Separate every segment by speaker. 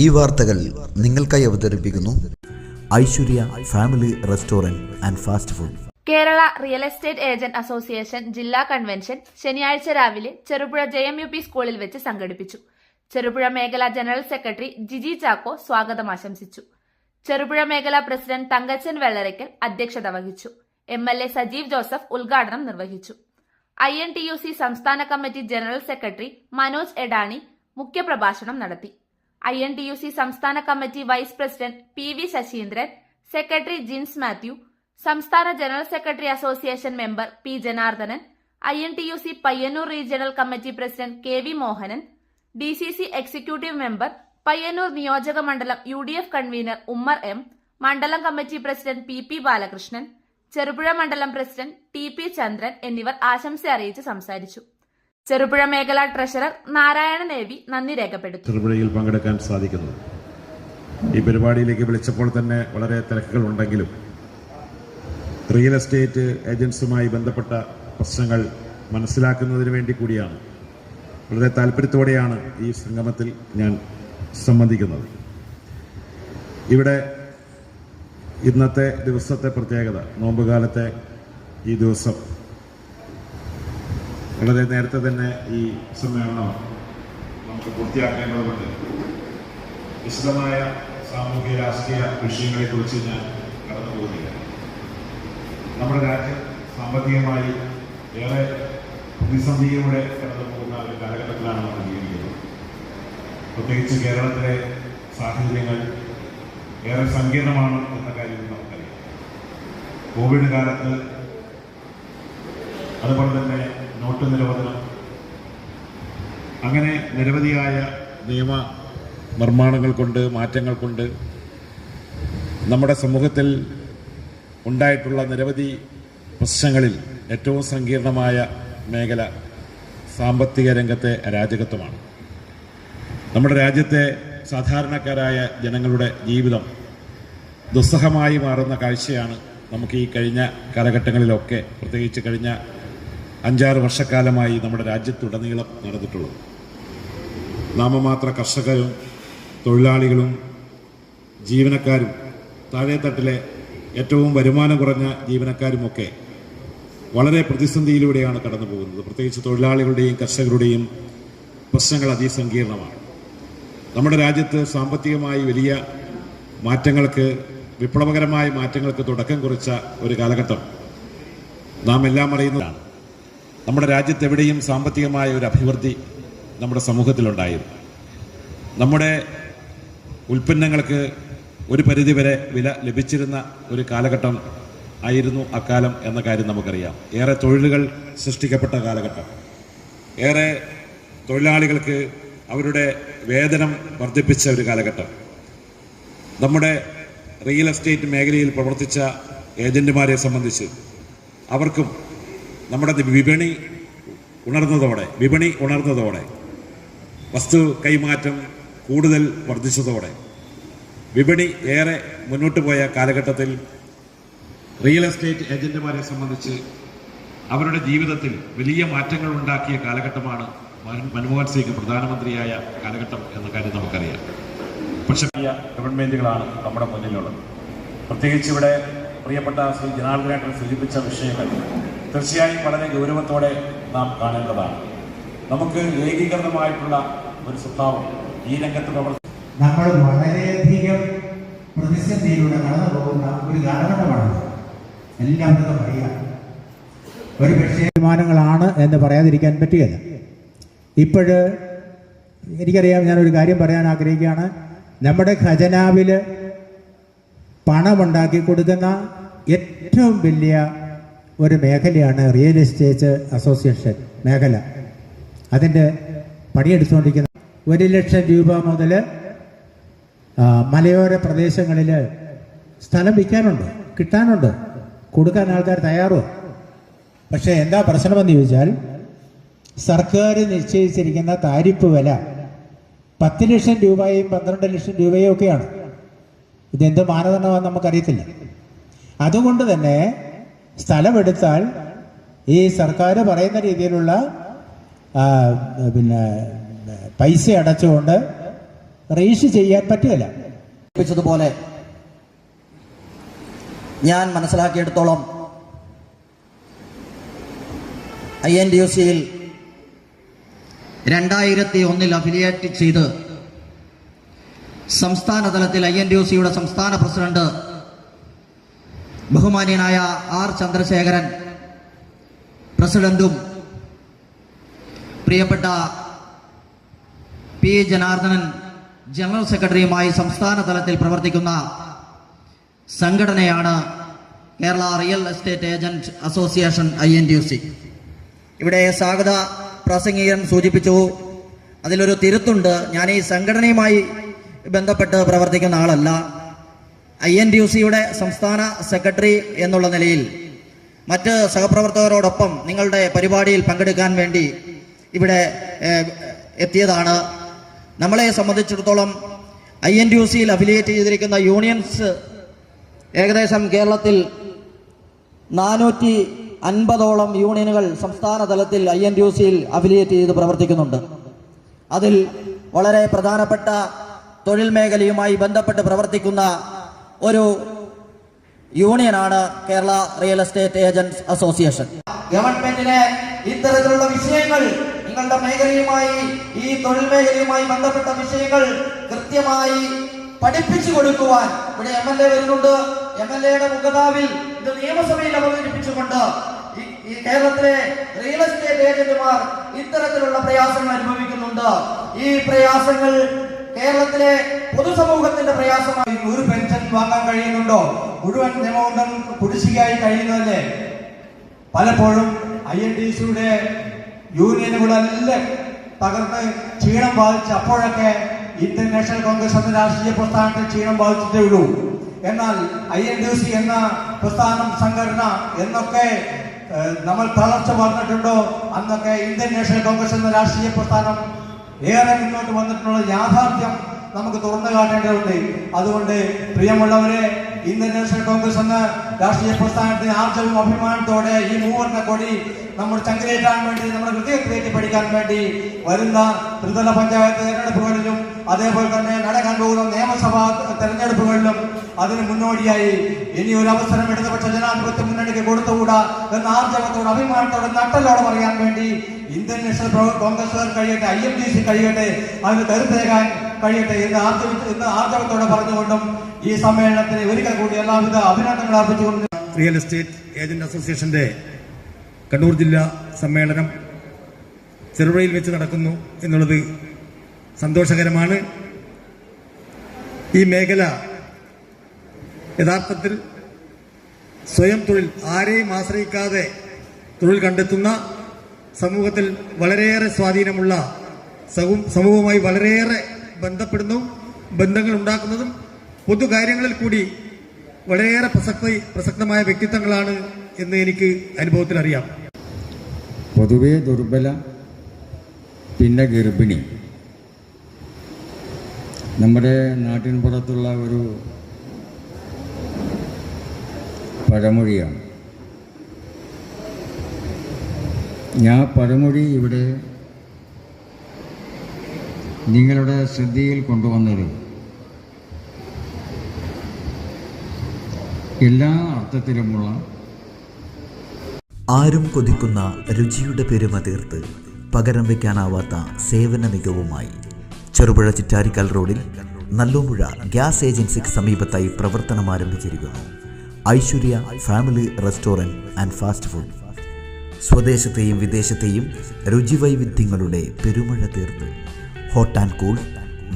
Speaker 1: ഈ വാർത്തകൾ നിങ്ങൾക്കായി അവതരിപ്പിക്കുന്നു
Speaker 2: Aishwarya family restaurant and fast food.
Speaker 3: Kerala real estate agent association ജില്ലാ കൺവെൻഷൻ ശനിയാഴ്ച രാവിലെ Cherupuzha J M U P സ്കൂളിൽ വെച്ച് സംഘടിപ്പിച്ചു. ചെറുപുഴ മേഖല ജനറൽ സെക്രട്ടറി ജിജി ചാക്കോ സ്വാഗതം ആശംസിച്ചു. ചെറുപുഴ മേഖല പ്രസിഡന്റ് തങ്കച്ചൻ വെള്ളരയ്ക്കൽ അധ്യക്ഷത വഹിച്ചു. M L A Sajeev Joseph ഉദ്ഘാടനം നിർവഹിച്ചു. I N T U C സംസ്ഥാന committee general secretary Manoj Edani മുഖ്യപ്രഭാഷണം നടത്തി. I N T U C സംസ്ഥാന committee vice president P V Sasheendran secretary Jins Mathew സംസ്ഥാന general secretary association member P Janardhanan I N T U C Payyanur regional committee president K V Mohanan D C C executive member Payyanur നിയോജക മണ്ഡലം U D F convener Ummer M മണ്ഡലം committee president P P Balakrishnan Cherupuzha മണ്ഡലം president T P ചന്ദ്രൻ എന്നിവർ ആശംസ അറിയിച്ച് സംസാരിച്ചു. ചെറുപുഴ മേഖലാ treasurer Narayana ദേവി നന്ദി രേഖപ്പെടുത്തി
Speaker 4: ചെറുപുഴയിൽ പങ്കെടുക്കാൻ സാധിക്കുന്നത് ഈ പരിപാടിയിലേക്ക് വിളിച്ചപ്പോൾ തന്നെ വളരെ തിരക്കുകൾ ഉണ്ടെങ്കിലും റിയൽ എസ്റ്റേറ്റ് ഏജൻസുമായി ബന്ധപ്പെട്ട പ്രശ്നങ്ങൾ മനസ്സിലാക്കുന്നതിന് വേണ്ടി കൂടിയാണ്. വളരെ താല്പര്യത്തോടെയാണ് ഈ സംഗമത്തിൽ ഞാൻ സംബന്ധിക്കുന്നത്. ഇവിടെ ഇന്നത്തെ ദിവസത്തെ പ്രത്യേകത നോമ്പുകാലത്തെ ഈ ദിവസം. വളരെ നേരത്തെ തന്നെ ഈ സമ്മേളനം നമുക്ക് പൂർത്തിയാക്കേണ്ടതുണ്ട്. വിശദമായ സാമൂഹ്യ രാഷ്ട്രീയ വിഷയങ്ങളെക്കുറിച്ച് ഞാൻ കടന്നു പോകുന്നില്ല. നമ്മുടെ രാജ്യം സാമ്പത്തികമായി ഏറെ പ്രതിസന്ധിയിലൂടെ കടന്നു പോകുന്ന ഒരു കാലഘട്ടത്തിലാണ് നമ്മൾ ജീവിക്കുന്നത്. പ്രത്യേകിച്ച് കേരളത്തിലെ സാഹചര്യങ്ങൾ ഏറെ സങ്കീർണമാണ് എന്ന കാര്യം നമുക്കറിയാം. കോവിഡ് കാലത്ത് അതുപോലെ തന്നെ നോട്ട് നിരോധനം അങ്ങനെ നിരവധിയായ നിയമ നിർമ്മാണങ്ങൾ കൊണ്ട് മാറ്റങ്ങൾ കൊണ്ട് നമ്മുടെ സമൂഹത്തിൽ ഉണ്ടായിട്ടുള്ള നിരവധി പ്രശ്നങ്ങളിൽ ഏറ്റവും സങ്കീർണമായ മേഖല സാമ്പത്തിക രംഗത്തെ അരാജകത്വമാണ്. നമ്മുടെ രാജ്യത്തെ സാധാരണക്കാരായ ജനങ്ങളുടെ ജീവിതം ദുസ്സഹമായി മാറുന്ന കാഴ്ചയാണ് നമുക്ക് ഈ കഴിഞ്ഞ കാലഘട്ടങ്ങളിലൊക്കെ പ്രത്യേകിച്ച് കഴിഞ്ഞ അഞ്ചാറ് വർഷക്കാലമായി നമ്മുടെ രാജ്യത്തുടനീളം നടന്നിട്ടുള്ളത്. നാമമാത്ര കർഷകരും തൊഴിലാളികളും ജീവനക്കാരും താഴെത്തട്ടിലെ ഏറ്റവും വരുമാനം കുറഞ്ഞ ജീവനക്കാരുമൊക്കെ വളരെ പ്രതിസന്ധിയിലൂടെയാണ് കടന്നു പോകുന്നത് പ്രത്യേകിച്ച് തൊഴിലാളികളുടെയും കർഷകരുടെയും പ്രശ്നങ്ങൾ അതിസങ്കീർണമാണ്. നമ്മുടെ രാജ്യത്ത് സാമ്പത്തികമായി വലിയ മാറ്റങ്ങൾക്ക് വിപ്ലവകരമായ മാറ്റങ്ങൾക്ക് തുടക്കം കുറിച്ച ഒരു കാലഘട്ടം നാം എല്ലാം അറിയുന്നതാണ്. നമ്മുടെ രാജ്യത്ത് എവിടെയും സാമ്പത്തികമായ ഒരു അഭിവൃദ്ധി നമ്മുടെ സമൂഹത്തിലുണ്ടായിരുന്നു. നമ്മുടെ ഉൽപ്പന്നങ്ങൾക്ക് ഒരു പരിധിവരെ വില ലഭിച്ചിരുന്ന ഒരു കാലഘട്ടം ആയിരുന്നു അക്കാലം എന്ന കാര്യം നമുക്കറിയാം. ഏറെ തൊഴിലുകൾ സൃഷ്ടിക്കപ്പെട്ട കാലഘട്ടം. ഏറെ തൊഴിലാളികൾക്ക് അവരുടെ വേതനം വർദ്ധിപ്പിച്ച ഒരു കാലഘട്ടം. നമ്മുടെ റിയൽ എസ്റ്റേറ്റ് മേഖലയിൽ പ്രവർത്തിച്ച ഏജന്റുമാരെ സംബന്ധിച്ച് അവർക്കും നമ്മുടെ വിപണി ഉണർന്നതോടെ വിപണി ഉണർന്നതോടെ വസ്തു കൈമാറ്റം കൂടുതൽ വർദ്ധിച്ചതോടെ വിപണി ഏറെ മുന്നോട്ട് പോയ കാലഘട്ടത്തിൽ റിയൽ എസ്റ്റേറ്റ് ഏജന്റുമാരെ സംബന്ധിച്ച് അവരുടെ ജീവിതത്തിൽ വലിയ മാറ്റങ്ങൾ ഉണ്ടാക്കിയ കാലഘട്ടമാണ് മൻ- മൻമോഹൻ സിംഗ് പ്രധാനമന്ത്രിയായ കാലഘട്ടം എന്ന കാര്യം നമുക്കറിയാം. പക്ഷേ ഗവൺമെന്റുകളാണ് നമ്മുടെ മുന്നിലുള്ളത്. പ്രത്യേകിച്ച് ഇവിടെ പ്രിയപ്പെട്ട ശ്രീ ജനാർദ്ദനായിട്ട് സൂചിപ്പിച്ച വിഷയങ്ങൾ തീർച്ചയായും വളരെ ഗൗരവത്തോടെ നാം കാണേണ്ടതാണ്. നമുക്ക് ഏകീകൃതമായിട്ടുള്ള ഒരു സ്വഭാവം ഈ രംഗത്ത്
Speaker 5: നമ്മൾ വളരെയധികം പ്രതിസന്ധിയിലൂടെ കടന്നു പോകുന്ന ഒരു കാലഘട്ടമാണ് എല്ലാം നമുക്ക് അറിയാം. ഒരു പക്ഷേ തീരുമാനങ്ങളാണ് എന്ന് പറയാതിരിക്കാൻ പറ്റുകയില്ല. ഇപ്പോഴ് എനിക്കറിയാം ഞാനൊരു കാര്യം പറയാൻ ആഗ്രഹിക്കുകയാണ്. നമ്മുടെ ഖജനാവിൽ പണമുണ്ടാക്കി കൊടുക്കുന്ന ഏറ്റവും വലിയ ഒരു മേഖലയാണ് റിയൽ എസ്റ്റേറ്റ് അസോസിയേഷൻ മേഖല. അതിന്റെ പണിയെടുത്തുകൊണ്ടിരിക്കുന്ന ഒരു ലക്ഷം രൂപ മുതൽ മലയോര പ്രദേശങ്ങളിൽ സ്ഥലം വിൽക്കാനുണ്ട് കിട്ടാനുണ്ട് കൊടുക്കാൻ ആൾക്കാർ തയ്യാറോ പക്ഷേ എന്താ പ്രശ്നമെന്ന് ചോദിച്ചാൽ സർക്കാർ നിശ്ചയിച്ചിരിക്കുന്ന താരിപ്പ് വില പത്ത് ലക്ഷം രൂപയും പന്ത്രണ്ട് ലക്ഷം രൂപയും ഒക്കെയാണ്. ഇതെന്ത് മാനദണ്ഡമാണെന്ന് നമുക്കറിയത്തില്ല. അതുകൊണ്ട് തന്നെ സ്ഥലമെടുത്താൽ ഈ സർക്കാർ പറയുന്ന രീതിയിലുള്ള പിന്നെ പൈസ അടച്ചുകൊണ്ട്
Speaker 6: റീഷ് ചെയ്യാൻ പറ്റുകയില്ല.
Speaker 7: പ്പിച്ചതുപോലെ ഞാൻ മനസ്സിലാക്കിയെടുത്തോളം ഐ എൻ ഡി യു സിയിൽ രണ്ടായിരത്തി ഒന്നിൽ അഫിലിയേറ്റ് ചെയ്ത് സംസ്ഥാന തലത്തിൽ ഐ എൻ ഡി യു സിയുടെ സംസ്ഥാന പ്രസിഡന്റ് ബഹുമാന്യനായ ആർ ചന്ദ്രശേഖരൻ പ്രസിഡന്റും പ്രിയപ്പെട്ട പി. ജനാർദ്ദനൻ ജനറൽ സെക്രട്ടറിയുമായി സംസ്ഥാന തലത്തിൽ പ്രവർത്തിക്കുന്ന സംഘടനയാണ് Kerala real estate agent association I N C. ഇവിടെ സ്വാഗത പ്രാസംഗികൻ സൂചിപ്പിച്ചു. അതിലൊരു തിരുത്തുണ്ട്. ഞാൻ ഈ സംഘടനയുമായി ബന്ധപ്പെട്ട് പ്രവർത്തിക്കുന്ന ആളല്ല. ഐ എൻ ടി യു സിയുടെ സംസ്ഥാന സെക്രട്ടറി എന്നുള്ള നിലയിൽ മറ്റ് സഹപ്രവർത്തകരോടൊപ്പം നിങ്ങളുടെ പരിപാടിയിൽ പങ്കെടുക്കാൻ വേണ്ടി ഇവിടെ എത്തിയതാണ്. നമ്മളെ സംബന്ധിച്ചിടത്തോളം ഐ എൻ ടി യു സിയിൽ അഫിലിയേറ്റ് ചെയ്തിരിക്കുന്ന യൂണിയൻസ് ഏകദേശം കേരളത്തിൽ നാനൂറ്റി അൻപതോളം യൂണിയനുകൾ സംസ്ഥാന തലത്തിൽ ഐ എൻ ടി യു സിയിൽ അഫിലിയേറ്റ് ചെയ്ത് പ്രവർത്തിക്കുന്നുണ്ട്. അതിൽ വളരെ പ്രധാനപ്പെട്ട തൊഴിൽ മേഖലയുമായി ബന്ധപ്പെട്ട് പ്രവർത്തിക്കുന്ന ഒരു യൂണിയനാണ് Kerala real estate agents association. ഗവൺമെന്റിന് ഇത്തരത്തിലുള്ള വിഷയങ്ങൾ നിങ്ങളുടെ മേഖലയുമായി ഈ തൊഴിൽ മേഖലയുമായി ബന്ധപ്പെട്ട വിഷയങ്ങൾ കൃത്യമായി പഠിപ്പിച്ചു കൊടുക്കുവാൻ ഇവിടെ എം എൽ എ വരുന്നുണ്ട്. എം എൽ എയുടെ മുഖതാവിൽ ഇത് നിയമസഭയിൽ അവതരിപ്പിച്ചുകൊണ്ട് ഈ- കേരളത്തിലെ റിയൽ എസ്റ്റേറ്റ് ഏജന്റുമാർ ഇത്തരത്തിലുള്ള പ്രയാസങ്ങൾ അനുഭവിക്കുന്നുണ്ട്. ഈ പ്രയാസങ്ങൾ കേരളത്തിലെ പൊതുസമൂഹത്തിന്റെ പ്രയാസമായി.
Speaker 6: ഒരു പെൻഷൻ വാങ്ങാൻ കഴിയുന്നുണ്ടോ? മുഴുവൻ എമൗണ്ടും കുടിശ്ശികയായി കഴിയുന്നതല്ലേ? പലപ്പോഴും ഐ എൻ ഡി സിയുടെ യൂണിയനുകളെല്ലാം തകർന്ന് ക്ഷീണം ബാധിച്ച് അപ്പോഴൊക്കെ ഇന്ത്യൻ നാഷണൽ കോൺഗ്രസ് എന്ന രാഷ്ട്രീയ പ്രസ്ഥാനത്തിൽ ക്ഷീണം ബാധിച്ചിട്ടേ ഉള്ളൂ. എന്നാൽ ഐ എൻ ഡി സി എന്ന പ്രസ്ഥാനം സംഘടന എന്നൊക്കെ നമ്മൾ തളർച്ച പറഞ്ഞിട്ടുണ്ടോ? അന്നൊക്കെ ഇന്ത്യൻ നാഷണൽ കോൺഗ്രസ് എന്ന രാഷ്ട്രീയ പ്രസ്ഥാനം ഏറെ മുന്നോട്ട് വന്നിട്ടുള്ള യാഥാർത്ഥ്യം നമുക്ക് തുറന്നു കാട്ടേണ്ടതുണ്ട്. അതുകൊണ്ട് പ്രിയമുള്ളവരെ ഇന്ത്യൻ നാഷണൽ കോൺഗ്രസ് എന്ന രാഷ്ട്രീയ പ്രസ്ഥാനത്തിന് ആർജവും അഭിമാനത്തോടെ ഈ മൂവർണ കൊടി നമ്മൾ ചങ്കരേറ്റാൻ വേണ്ടി നമ്മുടെ ഹൃദയത്തിലേക്ക് പഠിക്കാൻ വേണ്ടി വരുന്ന ത്രിതല പഞ്ചായത്ത് തെരഞ്ഞെടുപ്പുകളിലും അതേപോലെ തന്നെ നടക്കാൻ പോകുന്ന നിയമസഭാ തെരഞ്ഞെടുപ്പുകളിലും അതിന് മുന്നോടിയായി ഇനി ഒരു അവസരം ഇടതുപക്ഷ ജനാധിപത്യ മുന്നണിക്ക് കൊടുത്തുകൂടാ എന്ന ആർജവത്തോട് അഭിമാനത്തോടെ നട്ടലോടെ പറയാൻ വേണ്ടി ഇന്ത്യൻ നാഷണൽ കോൺഗ്രസ് കഴിയട്ടെ ഐ എം ഡി സി കഴിയട്ടെ അതിന് കരുത്തേകാൻ കഴിയട്ടെ എന്ന് ആർജവി എന്ന് ആർജവത്തോടെ പറഞ്ഞുകൊണ്ടും ഈ സമ്മേളനത്തിന് ഒരിക്കൽ കൂടി എല്ലാവിധ അഭിനന്ദനങ്ങൾ അർപ്പിച്ചുകൊണ്ട്
Speaker 8: റിയൽ എസ്റ്റേറ്റ് ഏജന്റ് അസോസിയേഷന്റെ കണ്ണൂർ ജില്ലാ സമ്മേളനം ചെറുപുഴയിൽ വെച്ച് നടക്കുന്നു എന്നുള്ളത് സന്തോഷകരമാണ്. ഈ മേഖല യഥാർത്ഥത്തിൽ സ്വയം തൊഴിൽ ആരെയും ആശ്രയിക്കാതെ തൊഴിൽ കണ്ടെത്തുന്ന സമൂഹത്തിൽ വളരെയേറെ സ്വാധീനമുള്ള സമൂഹമായി വളരെയേറെ ബന്ധപ്പെടുന്നു ബന്ധങ്ങൾ ഉണ്ടാക്കുന്നതും പൊതുകാര്യങ്ങളിൽ കൂടി വളരെയേറെ പ്രസക്തി പ്രസക്തമായ വ്യക്തിത്വങ്ങളാണ് എന്ന് എനിക്ക് അനുഭവത്തിൽ അറിയാം.
Speaker 9: പൊതുവെ ദുർബല പിന്നെ ഗർഭിണി. നമ്മുടെ നാട്ടിൻ പുറത്തുള്ള ഒരു പഴമൊഴിയാണ്. ഞാൻ പഴമൊഴി ഇവിടെ നിങ്ങളുടെ ശ്രദ്ധയിൽ കൊണ്ടുവന്നത്. എല്ലാ അർത്ഥത്തിലുമുള്ള
Speaker 2: ആരും കൊതിക്കുന്ന രുചിയുടെ പെരുമ തീർത്ത് പകരം വയ്ക്കാനാവാത്ത സേവന മികവുമായി ചെറുപുഴ ചിറ്റാരിക്കൽ റോഡിൽ നല്ലോമ്പുഴ ഗ്യാസ് ഏജൻസിക്ക് സമീപത്തായി പ്രവർത്തനം ആരംഭിച്ചിരിക്കുന്നു. Aishwarya family restaurant and fast food. സ്വദേശത്തെയും വിദേശത്തെയും രുചിവൈവിധ്യങ്ങളുടെ പെരുമഴ തീർത്ത് hot and cool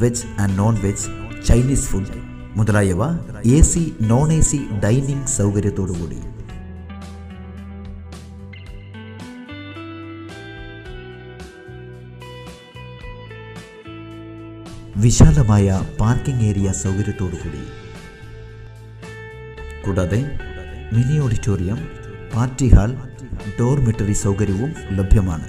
Speaker 2: veg and non veg Chinese food മുതലായവ A C non A C dining സൗകര്യത്തോടുകൂടി. വിശാലമായ പാർക്കിംഗ് ഏരിയ സൗകര്യത്തോടുകൂടി. കൂടാതെ mini auditorium party hall dormitory സൗകര്യവും ലഭ്യമാണ്.